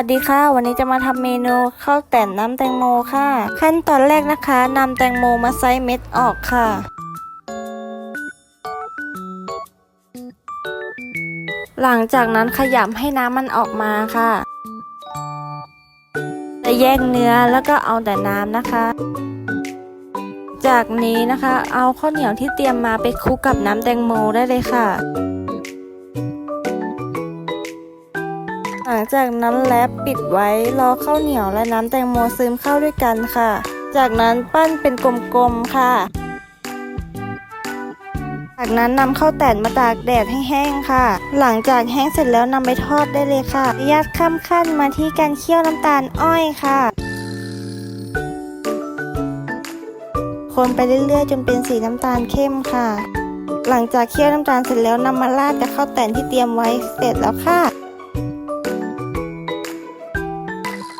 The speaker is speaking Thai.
วัสดีค่ะ วันนี้จะมาทำเมนูข้าวแต่นน้ำแตงโมค่ะ ขั้นตอนแรกนะคะนำแตงโมมาไซส์เม็ดออกค่ะ หลังจากนั้นขยำให้น้ำมันออกมาค่ะจะแยกเนื้อแล้วก็เอาแต่น้ำนะคะ จากนี้นะคะ เอาข้าวเหนียวที่เตรียมมาไปคลุกกับน้ำแตงโมได้เลยค่ะ หลังจากนั้นแลบปิดไว้รอข้าวเหนียวและน้ำแตงโมซึมเข้าด้วยกันค่ะ จากนั้นปั้นเป็นกลมๆค่ะ จากนั้นนำข้าวแตนมาตากแดดให้แห้งค่ะ หลังจากแห้งเสร็จแล้วนำไปทอดได้เลยค่ะยัดข้ามขั้นมาที่การเคี่ยวน้ำตาลอ้อยค่ะคนไปเรื่อยๆ จนเป็นสีน้ำตาลเข้มค่ะ หลังจากเคี่ยวน้ำตาลเสร็จแล้วนำมาราดกับข้าวแตนที่เตรียมไว้เสร็จแล้วค่ะ